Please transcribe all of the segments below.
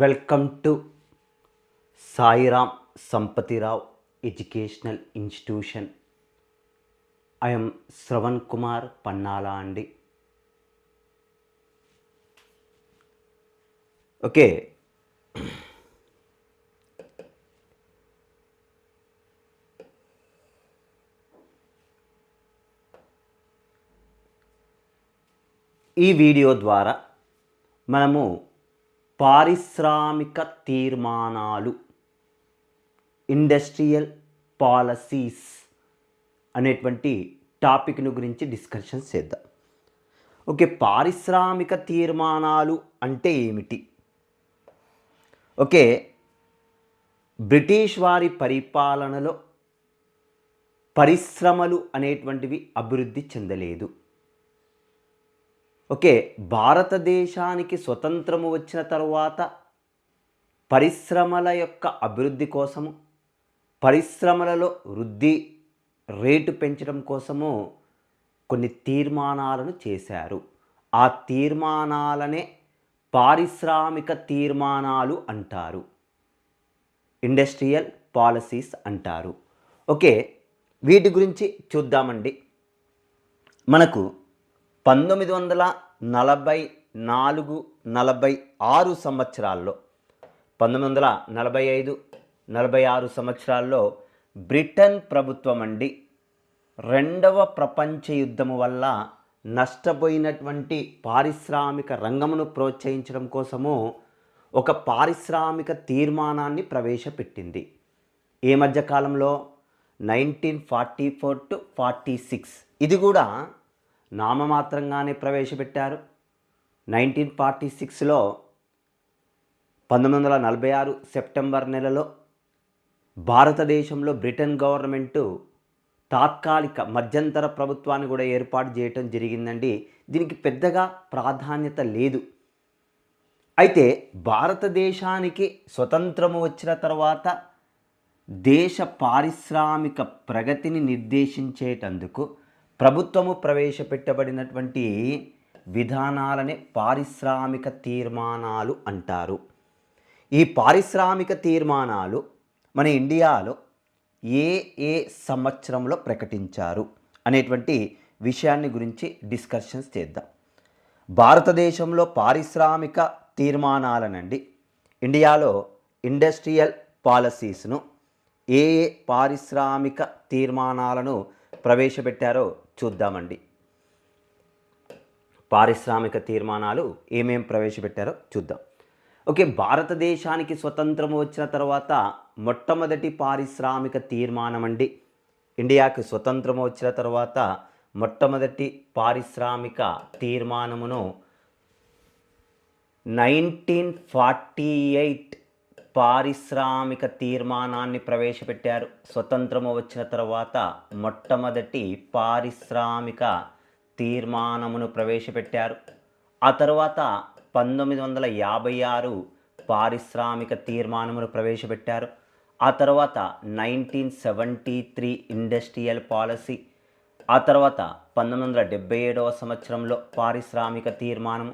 Welcome to Sairam Sampathirao educational institution. I'm Shravan Kumar Pannala అండి. Okay. ఈ video ద్వారా మనము పారిశ్రామిక తీర్మానాలు ఇండస్ట్రియల్ పాలసీస్ అనేటువంటి టాపిక్ను గురించి డిస్కషన్ చేద్దాం. ఓకే పారిశ్రామిక తీర్మానాలు అంటే ఏమిటి? ఓకే బ్రిటిష్ వారి పరిపాలనలో పరిశ్రమలు అనేటువంటివి అభివృద్ధి చెందలేదు. ఓకే భారతదేశానికి స్వతంత్రము వచ్చిన తరువాత పరిశ్రమల యొక్క అభివృద్ధి కోసము పరిశ్రమలలో వృద్ధి రేటు పెంచడం కోసము కొన్ని తీర్మానాలను చేశారు. ఆ తీర్మానాలనే పారిశ్రామిక తీర్మానాలు అంటారు. ఇండస్ట్రియల్ పాలసీస్ అంటారు. ఓకే వీటి గురించి చూద్దామండి. మనకు పంతొమ్మిది వందల నలభై నాలుగు నలభై ఆరు సంవత్సరాల్లో పంతొమ్మిది వందల నలభై ఐదు నలభై ఆరు సంవత్సరాల్లో బ్రిటన్ ప్రభుత్వం అండి రెండవ ప్రపంచ యుద్ధము వల్ల నష్టపోయినటువంటి పారిశ్రామిక రంగమును ప్రోత్సహించడం కోసము ఒక పారిశ్రామిక తీర్మానాన్ని ప్రవేశపెట్టింది. ఏ మధ్యకాలంలో? Nineteen forty four to forty six. ఇది కూడా నామమాత్రంగానే ప్రవేశపెట్టారు. నైన్టీన్ ఫార్టీ సిక్స్లో పంతొమ్మిది వందల నలభై ఆరు సెప్టెంబర్ నెలలో భారతదేశంలో బ్రిటన్ గవర్నమెంటు తాత్కాలిక మధ్యంతర ప్రభుత్వాన్ని కూడా ఏర్పాటు చేయటం జరిగిందండి. దీనికి పెద్దగా ప్రాధాన్యత లేదు. అయితే భారతదేశానికి స్వతంత్రము వచ్చిన తర్వాత దేశ పారిశ్రామిక ప్రగతిని నిర్దేశించేటందుకు ప్రభుత్వము ప్రవేశపెట్టబడినటువంటి విధానాలనే పారిశ్రామిక తీర్మానాలు అంటారు. ఈ పారిశ్రామిక తీర్మానాలు మన ఇండియాలో ఏ ఏ సంవత్సరంలో ప్రకటించారు అనేటువంటి విషయాన్ని గురించి డిస్కషన్స్ చేద్దాం. భారతదేశంలో పారిశ్రామిక తీర్మానాలనండి. ఇండియాలో ఇండస్ట్రియల్ పాలసీస్ను ఏ ఏ పారిశ్రామిక తీర్మానాలను ప్రవేశపెట్టారో చూద్దామండి. పారిశ్రామిక తీర్మానాలు ఏమేం ప్రవేశపెట్టారో చూద్దాం. ఓకే భారతదేశానికి స్వతంత్రం వచ్చిన తర్వాత మొట్టమొదటి పారిశ్రామిక తీర్మానం అండి. ఇండియాకి స్వతంత్రం వచ్చిన తర్వాత మొట్టమొదటి పారిశ్రామిక తీర్మానమును నైన్టీన్ ఫార్టీ ఎయిట్ పారిశ్రామిక తీర్మానాన్ని ప్రవేశపెట్టారు. స్వతంత్రము వచ్చిన తర్వాత మొట్టమొదటి పారిశ్రామిక తీర్మానమును ప్రవేశపెట్టారు. ఆ తర్వాత పంతొమ్మిది వందల యాభై ఆరు పారిశ్రామిక తీర్మానమును ప్రవేశపెట్టారు. ఆ తర్వాత nineteen seventy three industrial policy. ఆ తర్వాత పంతొమ్మిది వందల డెబ్బై ఏడవ సంవత్సరంలో పారిశ్రామిక తీర్మానము.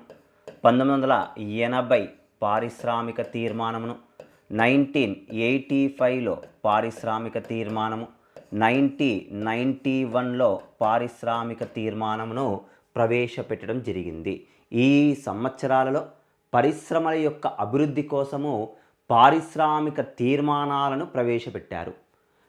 పంతొమ్మిది వందల ఎనభై పారిశ్రామిక తీర్మానమును నైన్టీన్ ఎయిటీ ఫైవ్లో పారిశ్రామిక తీర్మానము నైన్టీ నైంటీ వన్లో పారిశ్రామిక తీర్మానమును ప్రవేశపెట్టడం జరిగింది. ఈ సంవత్సరాలలో పరిశ్రమల యొక్క అభివృద్ధి కోసము పారిశ్రామిక తీర్మానాలను ప్రవేశపెట్టారు.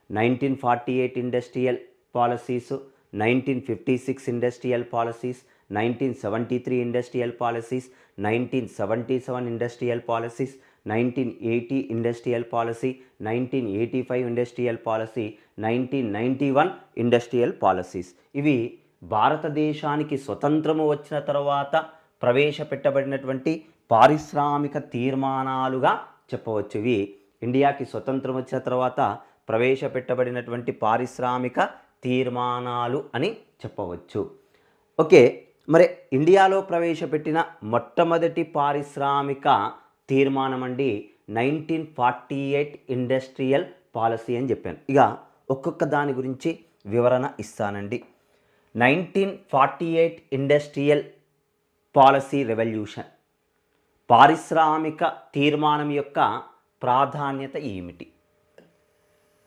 Nineteen forty eight industrial policies nineteen fifty six industrial policies nineteen seventy three industrial policies nineteen seventy seven industrial policies nineteen eighty industrial policy nineteen eighty five industrial policy nineteen ninety one industrial policies. ఇవి భారతదేశానికి స్వతంత్రము వచ్చిన తర్వాత ప్రవేశపెట్టబడినటువంటి పారిశ్రామిక తీర్మానాలుగా చెప్పవచ్చు. ఇవి ఇండియాకి స్వతంత్రం వచ్చిన తర్వాత ప్రవేశపెట్టబడినటువంటి పారిశ్రామిక తీర్మానాలు అని చెప్పవచ్చు. ఓకే మరి ఇండియాలో ప్రవేశపెట్టిన మొట్టమొదటి పారిశ్రామిక తీర్మానం అండి nineteen forty eight industrial policy అని చెప్పాను. ఇక ఒక్కొక్క దాని గురించి వివరణ ఇస్తానండి. Nineteen forty eight industrial policy revolution పారిశ్రామిక తీర్మానం యొక్క ప్రాధాన్యత ఏమిటి?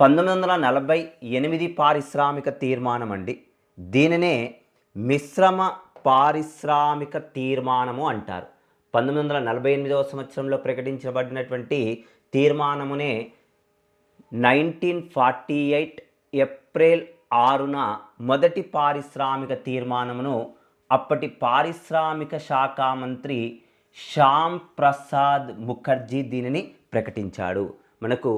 పంతొమ్మిది వందల నలభై ఎనిమిది పారిశ్రామిక తీర్మానం అండి దీనినే మిశ్రమ పారిశ్రామిక తీర్మానము అంటారు. పంతొమ్మిది వందల నలభై ఎనిమిదవ సంవత్సరంలో ప్రకటించబడినటువంటి తీర్మానమునే నైన్టీన్ ఫార్టీ ఎయిట్ ఏప్రిల్ ఆరున మొదటి పారిశ్రామిక తీర్మానమును అప్పటి పారిశ్రామిక శాఖ మంత్రి శ్యామ్ ప్రసాద్ ముఖర్జీ దీనిని ప్రకటించాడు. మనకు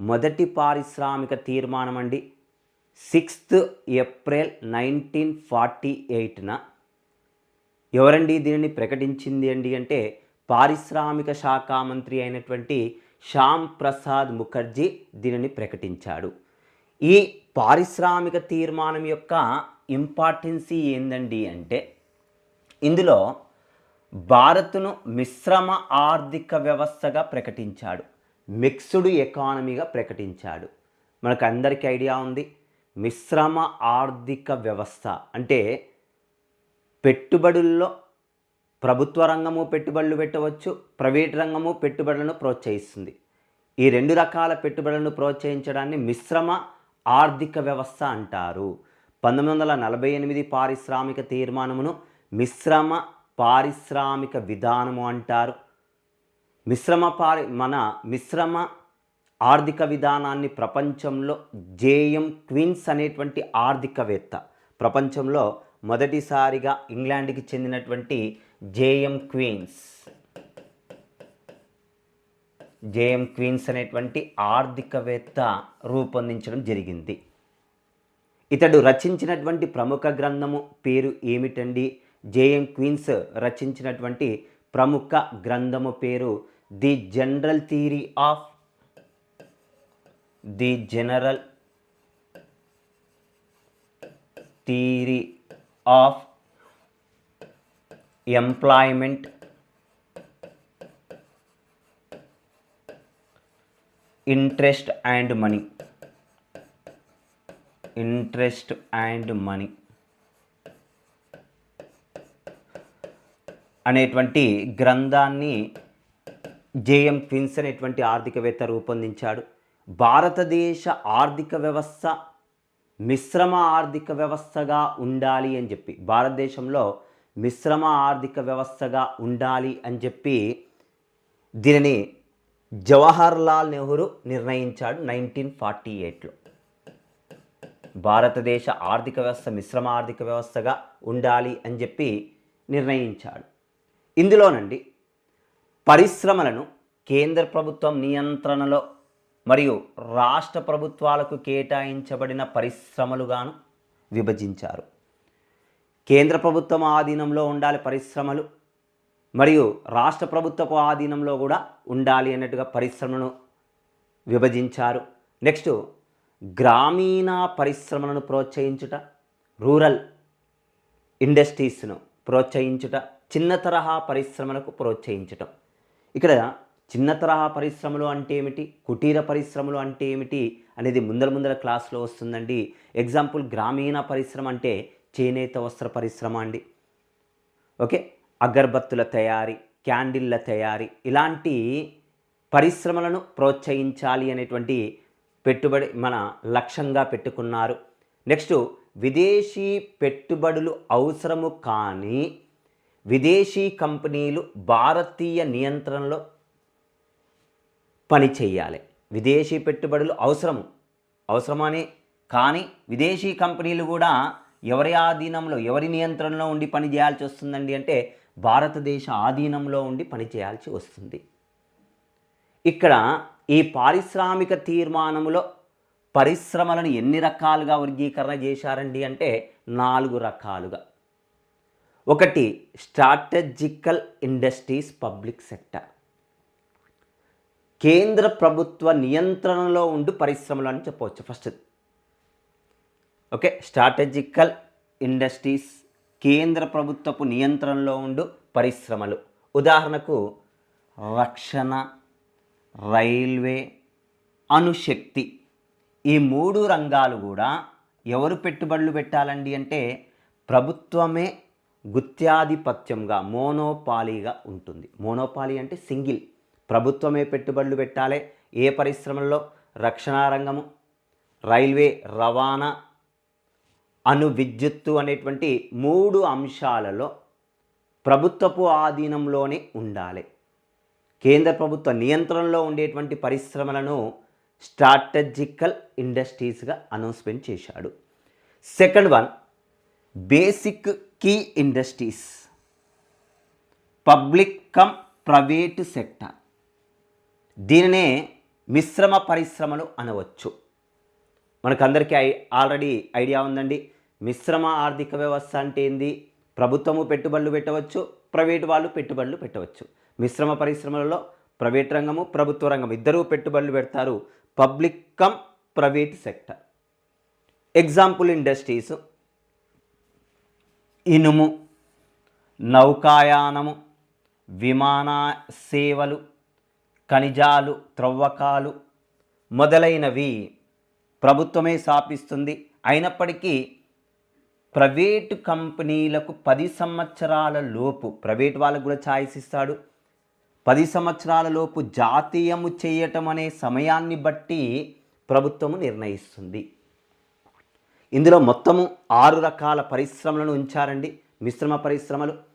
మొదటి పారిశ్రామిక తీర్మానం అండి సిక్స్త్ ఏప్రిల్ నైన్టీన్ ఫార్టీ ఎయిట్న ఎవరండి దీనిని ప్రకటించింది అండి అంటే పారిశ్రామిక శాఖ మంత్రి అయినటువంటి శ్యామ్ ప్రసాద్ ముఖర్జీ దీనిని ప్రకటించాడు. ఈ పారిశ్రామిక తీర్మానం యొక్క ఇంపార్టెన్సీ ఏందండి అంటే ఇందులో భారత్ను మిశ్రమ ఆర్థిక వ్యవస్థగా ప్రకటించాడు. మిక్స్డ్ ఎకానమీగా ప్రకటించాడు. మనకు అందరికీ ఐడియా ఉంది. మిశ్రమ ఆర్థిక వ్యవస్థ అంటే పెట్టుబడుల్లో ప్రభుత్వ రంగము పెట్టుబడులు పెట్టవచ్చు ప్రైవేట్ రంగము పెట్టుబడులను ప్రోత్సహిస్తుంది. ఈ రెండు రకాల పెట్టుబడులను ప్రోత్సహించడాన్ని మిశ్రమ ఆర్థిక వ్యవస్థ అంటారు. పంతొమ్మిది వందల నలభై ఎనిమిది పారిశ్రామిక తీర్మానమును మిశ్రమ పారిశ్రామిక విధానము అంటారు. మిశ్రమ పారి మన మిశ్రమ ఆర్థిక విధానాన్ని ప్రపంచంలో జేఎం క్వీన్స్ అనేటువంటి ఆర్థికవేత్త ప్రపంచంలో మొదటిసారిగా ఇంగ్లాండ్కి చెందినటువంటి జేఎం క్వీన్స్. జేఎం క్వీన్స్ అనేటువంటి ఆర్థికవేత్త రూపొందించడం జరిగింది. ఇతడు రచించినటువంటి ప్రముఖ గ్రంథము పేరు ఏమిటండి? జేఎం క్వీన్స్ రచించినటువంటి ప్రముఖ గ్రంథము పేరు the general theory of the general theory of employment interest and money. Interest and money అనేటువంటి గ్రంథాన్ని జేఎం క్విన్స్ అనేటువంటి ఆర్థికవేత్త రూపొందించాడు. భారతదేశ ఆర్థిక వ్యవస్థ మిశ్రమ ఆర్థిక వ్యవస్థగా ఉండాలి అని చెప్పి భారతదేశంలో మిశ్రమ ఆర్థిక వ్యవస్థగా ఉండాలి అని చెప్పి దీనిని జవహర్ లాల్ నెహ్రూ నిర్ణయించాడు నైన్టీన్ ఫార్టీ ఎయిట్లో. భారతదేశ ఆర్థిక వ్యవస్థ మిశ్రమ ఆర్థిక వ్యవస్థగా ఉండాలి అని చెప్పి నిర్ణయించాడు. ఇందులోనండి పరిశ్రమలను కేంద్ర ప్రభుత్వం నియంత్రణలో మరియు రాష్ట్ర ప్రభుత్వాలకు కేటాయించబడిన పరిశ్రమలుగాను విభజించారు. కేంద్ర ప్రభుత్వం ఆధీనంలో ఉండాలి పరిశ్రమలు మరియు రాష్ట్ర ప్రభుత్వపు ఆధీనంలో కూడా ఉండాలి అన్నట్టుగా పరిశ్రమను విభజించారు. నెక్స్ట్ గ్రామీణ పరిశ్రమలను ప్రోత్సహించుట రూరల్ ఇండస్ట్రీస్ను ప్రోత్సహించుట చిన్న తరహా పరిశ్రమలకు ప్రోత్సహించటం. ఇక్కడ చిన్న తరహా పరిశ్రమలు అంటే ఏమిటి? కుటీర పరిశ్రమలు అంటే ఏమిటి? అనేది ముందర ముందర క్లాస్లో వస్తుందండి. ఎగ్జాంపుల్ గ్రామీణ పరిశ్రమ అంటే చేనేత వస్త్ర పరిశ్రమ అండి. ఓకే? అగర్బత్తుల తయారీ క్యాండిల్ల తయారీ ఇలాంటి పరిశ్రమలను ప్రోత్సహించాలి అనేటువంటి పెట్టుబడి మన లక్ష్యంగా పెట్టుకున్నారు. నెక్స్ట్ విదేశీ పెట్టుబడులు అవసరము కానీ విదేశీ కంపెనీలు భారతీయ నియంత్రణలో పని చేయాలి విదేశీ పెట్టుబడులు అవసరము. అవసరమని కానీ విదేశీ కంపెనీలు కూడా ఎవరి ఆధీనంలో ఎవరి నియంత్రణలో ఉండి పని చేయాల్సి వస్తుందండి అంటే భారతదేశ ఆధీనంలో ఉండి పని చేయాల్సి వస్తుంది. ఇక్కడ ఈ పారిశ్రామిక తీర్మానములో పరిశ్రమలను ఎన్ని రకాలుగా వర్గీకరణ చేశారండి అంటే నాలుగు రకాలుగా. ఒకటి స్ట్రాటజికల్ ఇండస్ట్రీస్ పబ్లిక్ సెక్టర్. కేంద్ర ప్రభుత్వ నియంత్రణలో ఉండు పరిశ్రమలు అని చెప్పవచ్చు ఫస్ట్ ఓకే స్ట్రాటజికల్ ఇండస్ట్రీస్ కేంద్ర ప్రభుత్వపు నియంత్రణలో ఉండు పరిశ్రమలు. ఉదాహరణకు రక్షణ రైల్వే అణుశక్తి. ఈ మూడు రంగాలు కూడా ఎవరు పెట్టుబడులు పెట్టాలండి అంటే ప్రభుత్వమే గుత్యాధిపత్యంగా మోనోపాలీగా ఉంటుంది. మోనోపాలీ అంటే సింగిల్. ప్రభుత్వమే పెట్టుబడులు పెట్టాలి. ఏ పరిశ్రమల్లో? రక్షణ రంగము రైల్వే రవాణా అణు విద్యుత్తు అనేటువంటి మూడు అంశాలలో ప్రభుత్వపు ఆధీనంలోనే ఉండాలి. కేంద్ర ప్రభుత్వ నియంత్రణలో ఉండేటువంటి పరిశ్రమలను స్ట్రాటజికల్ ఇండస్ట్రీస్గా అనౌన్స్మెంట్ చేశాడు. Second one basic key industries public cum private sector. దీనినే మిశ్రమ పరిశ్రమలు అనవచ్చు. మనకందరికీ ఐ ఆల్రెడీ ఐడియా ఉందండి. మిశ్రమ ఆర్థిక వ్యవస్థ అంటే ఏంది? ప్రభుత్వము పెట్టుబడులు పెట్టవచ్చు ప్రైవేటు వాళ్ళు పెట్టుబడులు పెట్టవచ్చు. మిశ్రమ పరిశ్రమలలో ప్రైవేట్ రంగము ప్రభుత్వ రంగం ఇద్దరూ పెట్టుబడులు పెడతారు. Public cum private sector. Example industries. ఇనుము నౌకాయానము విమాన సేవలు ఖనిజాలు త్రవ్వకాలు మొదలైనవి ప్రభుత్వమే స్థాపిస్తుంది. అయినప్పటికీ ప్రైవేటు కంపెనీలకు పది సంవత్సరాల లోపు ప్రైవేట్ వాళ్ళకు కూడా ఛాయిస్ ఇస్తాడు. పది సంవత్సరాల లోపు జాతీయము చేయటం అనే సమయాన్ని బట్టి ప్రభుత్వము నిర్ణయిస్తుంది. ఇందులో మొత్తము ఆరు రకాల పరిశ్రమలను ఉంచారండి. మిశ్రమ పరిశ్రమలు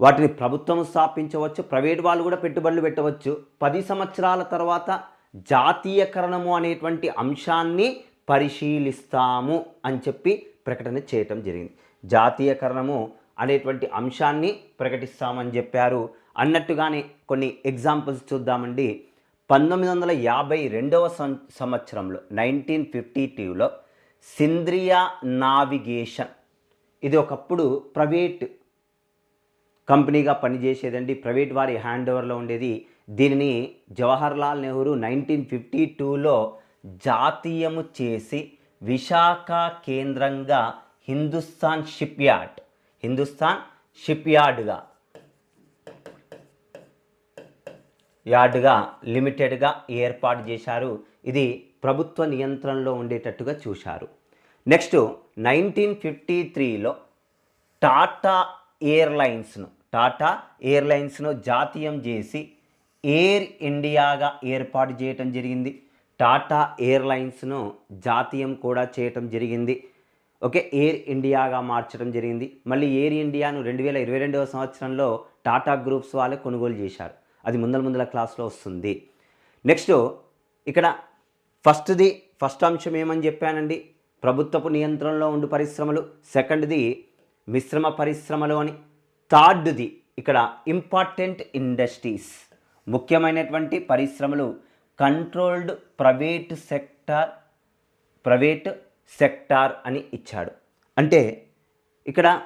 వాటిని ప్రభుత్వం స్థాపించవచ్చు ప్రైవేట్ వాళ్ళు కూడా పెట్టుబడులు పెట్టవచ్చు. పది సంవత్సరాల తర్వాత జాతీయకరణము అనేటువంటి అంశాన్ని పరిశీలిస్తాము అని చెప్పి ప్రకటన చేయటం జరిగింది. జాతీయకరణము అనేటువంటి అంశాన్ని ప్రకటిస్తామని చెప్పారు. అన్నట్టుగానే కొన్ని ఎగ్జాంపుల్స్ చూద్దామండి. పంతొమ్మిది వందల యాభై రెండవ సంవత్సరంలో నైన్టీన్ ఫిఫ్టీ టూలో సింద్రియా నావిగేషన్ ఇది ఒకప్పుడు ప్రైవేట్ కంపెనీగా పనిచేసేదండి. ప్రైవేట్ వారి హ్యాండ్ ఓవర్లో ఉండేది. దీనిని జవహర్లాల్ నెహ్రూ నైన్టీన్ ఫిఫ్టీ టూలో జాతీయము చేసి విశాఖ కేంద్రంగా Hindustan ship yard Hindustan ship యార్డ్గా యార్డ్గా లిమిటెడ్గా ఏర్పాటు చేశారు. ఇది ప్రభుత్వ నియంత్రణలో ఉండేటట్టుగా చూశారు. నెక్స్ట్ నైన్టీన్ ఫిఫ్టీ త్రీలో టాటా ఎయిర్లైన్స్ను టాటా ఎయిర్లైన్స్ను జాతీయం చేసి ఎయిర్ ఇండియాగా ఏర్పాటు చేయటం జరిగింది. టాటా ఎయిర్లైన్స్ను జాతీయం కూడా చేయటం జరిగింది. ఓకే ఎయిర్ ఇండియాగా మార్చడం జరిగింది. మళ్ళీ ఎయిర్ ఇండియాను రెండు వేల ఇరవై రెండవ సంవత్సరంలో టాటా గ్రూప్స్ వాళ్ళే కొనుగోలు చేశారు. అది ముందల ముందల క్లాస్లో వస్తుంది. నెక్స్ట్ ఇక్కడ ఫస్ట్ది ఫస్ట్ అంశం ఏమని చెప్పానండి? ప్రభుత్వపు నియంత్రణలో ఉండు పరిశ్రమలు. సెకండ్ది మిశ్రమ పరిశ్రమలు అని. థర్డ్ది ఇక్కడ ఇంపార్టెంట్ ఇండస్ట్రీస్ ముఖ్యమైనటువంటి పరిశ్రమలు controlled private sector private sector అని ఇచ్చాడు. అంటే ఇక్కడ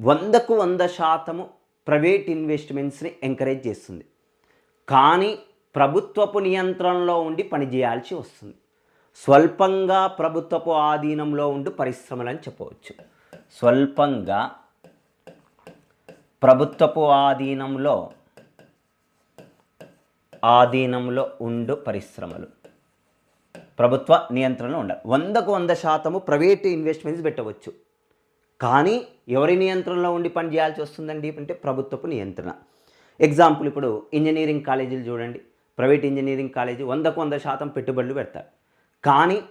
వందకు వంద శాతము ప్రైవేట్ ఇన్వెస్ట్మెంట్స్ని ఎంకరేజ్ చేస్తుంది. కానీ ప్రభుత్వపు నియంత్రణలో ఉండి పనిచేయాల్సి వస్తుంది. స్వల్పంగా ప్రభుత్వపు ఆధీనంలో ఉండి పరిశ్రమలు అని చెప్పవచ్చు. స్వల్పంగా ప్రభుత్వపు ఆధీనంలో ఆధీనంలో ఉండు పరిశ్రమలు. ప్రభుత్వ నియంత్రణలో ఉండాలి వందకు వంద శాతము ప్రైవేట్ ఇన్వెస్ట్మెంట్స్ పెట్టవచ్చు. కానీ ఎవరి నియంత్రణలో ఉండి పని చేయాల్సి వస్తుందండి అంటే ప్రభుత్వపు నియంత్రణ. ఎగ్జాంపుల్ ఇప్పుడు ఇంజనీరింగ్ కాలేజీలు చూడండి. ప్రైవేట్ ఇంజనీరింగ్ కాలేజీ వందకు వంద శాతం పెట్టుబడులు పెడతారు. కానీ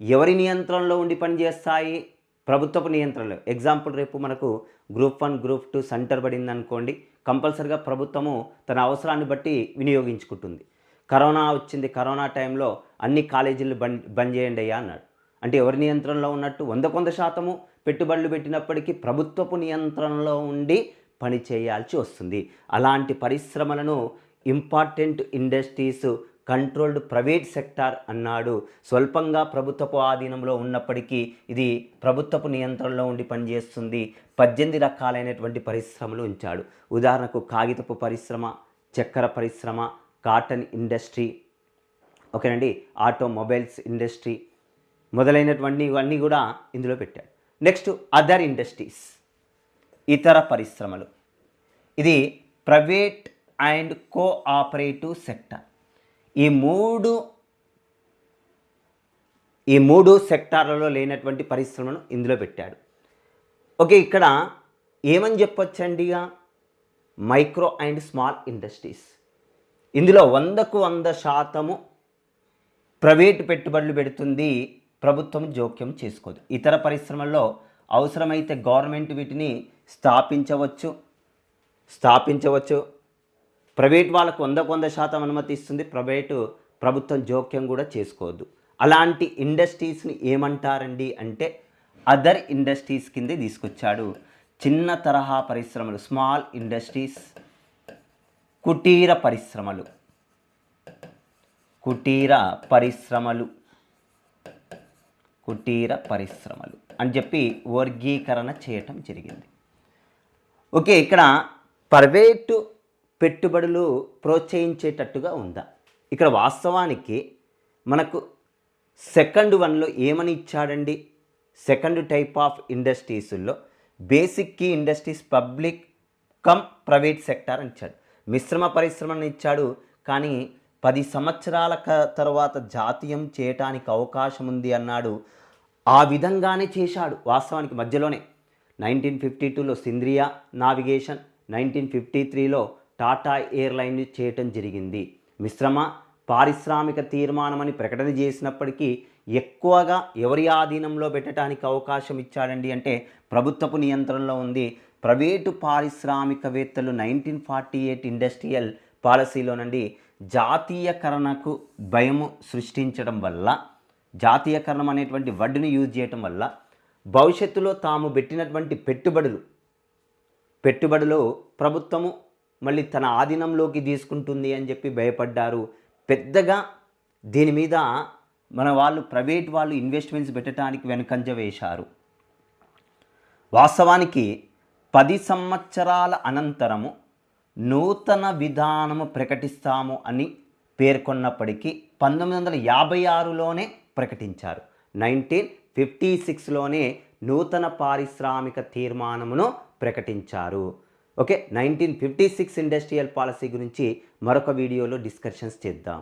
ఎవరి నియంత్రణలో ఉండి పని చేస్తాయి? ప్రభుత్వపు నియంత్రణలో. ఎగ్జాంపుల్ రేపు మనకు group one group two centre పడింది అనుకోండి కంపల్సరిగా ప్రభుత్వము తన అవసరాన్ని బట్టి వినియోగించుకుంటుంది. కరోనా వచ్చింది. కరోనా టైంలో అన్ని కాలేజీలు బంద్ బంద్ చేయండి అయ్యా అన్నాడు. అంటే ఎవరి నియంత్రణలో ఉన్నట్టు వంద కొంత శాతము పెట్టుబడులు పెట్టినప్పటికీ ప్రభుత్వపు నియంత్రణలో ఉండి పని చేయాల్సి వస్తుంది. అలాంటి పరిశ్రమలను important industries controlled private sector అన్నాడు. స్వల్పంగా ప్రభుత్వపు ఆధీనంలో ఉన్నప్పటికీ ఇది ప్రభుత్వపు నియంత్రణలో ఉండి పనిచేస్తుంది. పద్దెనిమిది రకాలైనటువంటి పరిశ్రమలు ఉంచాడు. ఉదాహరణకు కాగితపు పరిశ్రమ చక్కెర పరిశ్రమ కాటన్ ఇండస్ట్రీ ఓకేనండి ఆటోమొబైల్స్ ఇండస్ట్రీ మొదలైనటువంటి ఇవన్నీ కూడా ఇందులో పెట్టాడు. నెక్స్ట్ అదర్ ఇండస్ట్రీస్ ఇతర పరిశ్రమలు. ఇది ప్రైవేట్ అండ్ కోఆపరేటివ్ సెక్టర్. ఈ మూడు ఈ మూడు సెక్టార్లలో లేనటువంటి పరిశ్రమను ఇందులో పెట్టాడు. ఓకే ఇక్కడ ఏమని చెప్పొచ్చండి ఇక? Micro and small industries. ఇందులో వందకు వంద శాతము ప్రైవేట్ పెట్టుబడులు పెడుతుంది ప్రభుత్వం జోక్యం చేసుకోదు. ఇతర పరిశ్రమల్లో అవసరమైతే గవర్నమెంట్ వీటిని స్థాపించవచ్చు స్థాపించవచ్చు. ప్రైవేట్ వాళ్ళకు వందకు వంద శాతం అనుమతి ఇస్తుంది. ప్రైవేటు ప్రభుత్వం జోక్యం కూడా చేసుకోవద్దు. అలాంటి ఇండస్ట్రీస్ని ఏమంటారండి అంటే అదర్ ఇండస్ట్రీస్ కింద తీసుకొచ్చాడు. చిన్న తరహా పరిశ్రమలు స్మాల్ ఇండస్ట్రీస్ కుటీర పరిశ్రమలు. కుటీర పరిశ్రమలు. కుటీర పరిశ్రమలు అని చెప్పి వర్గీకరణ చేయటం జరిగింది. ఓకే ఇక్కడ ప్రైవేటు పెట్టుబడులు ప్రోత్సహించేటట్టుగా ఉందా? ఇక్కడ వాస్తవానికి మనకు సెకండ్ వన్లో ఏమని ఇచ్చాడండి? Second type of ఇండస్ట్రీస్లో basic key industries public cum private sector అని ఇచ్చాడు. మిశ్రమ పరిశ్రమను ఇచ్చాడు కానీ పది సంవత్సరాల తర్వాత జాతీయం చేయటానికి అవకాశం ఉంది అన్నాడు. ఆ విధంగానే చేశాడు వాస్తవానికి మధ్యలోనే. నైన్టీన్ ఫిఫ్టీ టూలో సింద్రియా నావిగేషన్ నైన్టీన్ ఫిఫ్టీ త్రీలో టాటా ఎయిర్లైన్ చేయటం జరిగింది. మిశ్రమ పారిశ్రామిక తీర్మానమని ప్రకటన చేసినప్పటికీ ఎక్కువగా ఎవరి ఆధీనంలో పెట్టడానికి అవకాశం ఇచ్చాడండి అంటే ప్రభుత్వపు నియంత్రణలో ఉంది. ప్రైవేటు పారిశ్రామికవేత్తలు నైన్టీన్ ఫార్టీ ఎయిట్ ఇండస్ట్రియల్ పాలసీలోనండి జాతీయకరణకు భయము సృష్టించడం వల్ల జాతీయకరణం అనేటువంటి వర్డ్ని యూజ్ చేయటం వల్ల భవిష్యత్తులో తాము పెట్టినటువంటి పెట్టుబడులు పెట్టుబడులు ప్రభుత్వము మళ్ళీ తన ఆధీనంలోకి తీసుకుంటుంది అని చెప్పి భయపడ్డారు. పెద్దగా దీని మీద మన వాళ్ళు ప్రైవేట్ వాళ్ళు ఇన్వెస్ట్మెంట్స్ పెట్టడానికి వెనుకంజ వేశారు. వాస్తవానికి పది సంవత్సరాల అనంతరము నూతన విధానము ప్రకటిస్తాము అని పేర్కొన్నప్పటికీ పంతొమ్మిది వందల యాభై ఆరులోనే ప్రకటించారు. నైన్టీన్ ఫిఫ్టీ సిక్స్లోనే నూతన పారిశ్రామిక తీర్మానమును ప్రకటించారు. Okay nineteen fifty six industrial policy గురించి మరొక వీడియోలో డిస్కషన్స్ చేద్దాం.